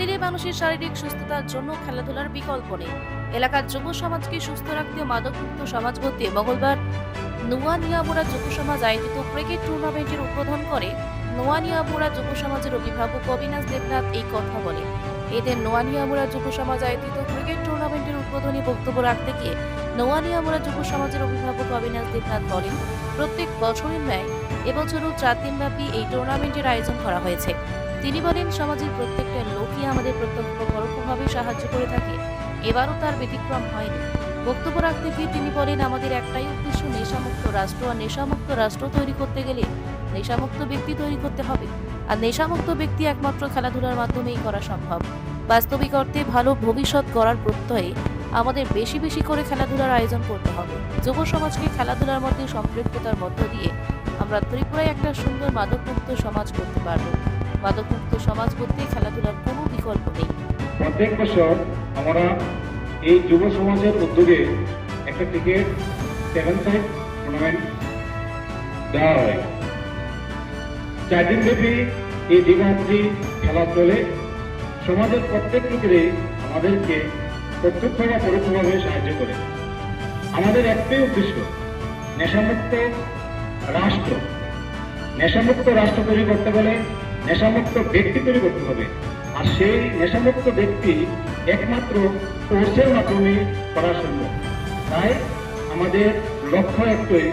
প্রতিটি মানুষের শারীরিক সুস্থতার জন্য খেলাধুলার বিকল্প নেই। এলাকার যুব সমাজকে সুস্থ রাখতে মাদকমুক্ত সমাজ গড়তে মঙ্গলবার নোয়ানিয়ামুড়া যুব সমাজ আয়োজিত ক্রিকেট টুর্নামেন্টের উদ্বোধন করে নোয়ানিয়ামুড়া যুব সমাজের অভিভাবক অবিনাশ দেবনাথ এই কথা বলে এদের নোয়ানিয়ামুড়া যুব সমাজ আয়োজিত ক্রিকেট টুর্নামেন্টের উদ্বোধনী বক্তব্য রাখতে গিয়ে নোয়ানিয়ামুড়া যুব সমাজের অভিভাবক অবিনাশ দেবনাথ বলেন, প্রত্যেক বছরের ন্যায় এবছরও চার দিনব্যাপী এই টুর্নামেন্টের আয়োজন করা হয়েছে। তিনি বলেন, সমাজের প্রত্যেকটা লোকই আমাদের প্রত্যক্ষ পরোক্ষভাবে সাহায্য করে থাকে। এবারও তার ব্যতিক্রম হয়নি। বক্তব্য রাখতে গিয়ে তিনি বলেন, আমাদের একটাই উদ্দেশ্য নেশামুক্ত রাষ্ট্র, আর নেশামুক্ত রাষ্ট্র তৈরি করতে গেলে নেশামুক্ত ব্যক্তি তৈরি করতে হবে। আর নেশামুক্ত ব্যক্তি একমাত্র খেলাধুলার মাধ্যমেই করা সম্ভব। বাস্তবিক অর্থে ভালো ভবিষ্যৎ গড়ার প্রত্যয়ে আমাদের বেশি বেশি করে খেলাধুলার আয়োজন করতে হবে। যুব সমাজকে খেলাধুলার মধ্যে সম্পৃক্ততার মধ্য দিয়ে আমরা ত্রিপুরায় একটা সুন্দর মাদকমুক্ত সমাজ করতে পারব। মাদকমুক্ত সমাজ করতে খেলাধুলার কোনো বিকল্প নেই। প্রত্যেক বছর আমরা এই যুব সমাজের উদ্যোগে একটা ক্রিকেট সেভেন সাইড টুর্নামেন্ট দেওয়া হয়। চার দিন ব্যাপী এই দিনরাত্রি খেলা চলে সমাজের প্রত্যেক লোকেরই আমাদেরকে প্রত্যক্ষ বা পরোক্ষভাবে সাহায্য করে। আমাদের একটাই উদ্দেশ্য, নেশামুক্ত রাষ্ট্র। নেশামুক্ত রাষ্ট্র তৈরি করতে গেলে নেশামুক্ত ব্যক্তি তৈরি করতে হবে। আর সেই নেশামুক্ত ব্যক্তি একমাত্র কোর্সের মাধ্যমে করা সম্ভব। তাই আমাদের লক্ষ্য একটাই,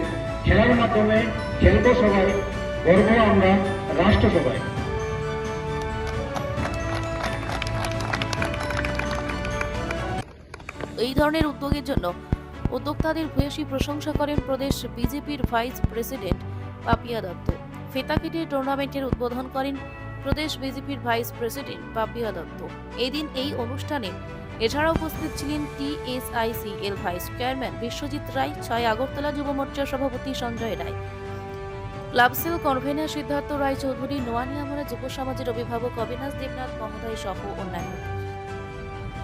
খেলার মাধ্যমে খেলব সবাই, গর্ব আমরা রাষ্ট্র সবাই। এই ধরনের উদ্যোগের জন্য উদ্যোক্তাদের ভূয়সী প্রশংসা করেন প্রদেশ বিজেপির ভাইস প্রেসিডেন্ট পাপিয়া দত্ত। ফেতাকিটে টুর্নামেন্টের উদ্বোধন করেন প্রদেশ বিজেপির ভাইস প্রেসিডেন্ট পাপিয়া দত্ত এদিন এই অনুষ্ঠানে এছাড়া উপস্থিত ছিলেন T S I C L vice chairman Biswajit Roy, ছয় আগরতলা যুব মোর্চার সভাপতি Sanjay Roy. Club cell convener Siddhartha Roy Chowdhury নোয়ানিয়ামরা যুব সমাজের অভিভাবক অবিনাশ দেবনাথ, মহোদয় সহ অন্যান্য।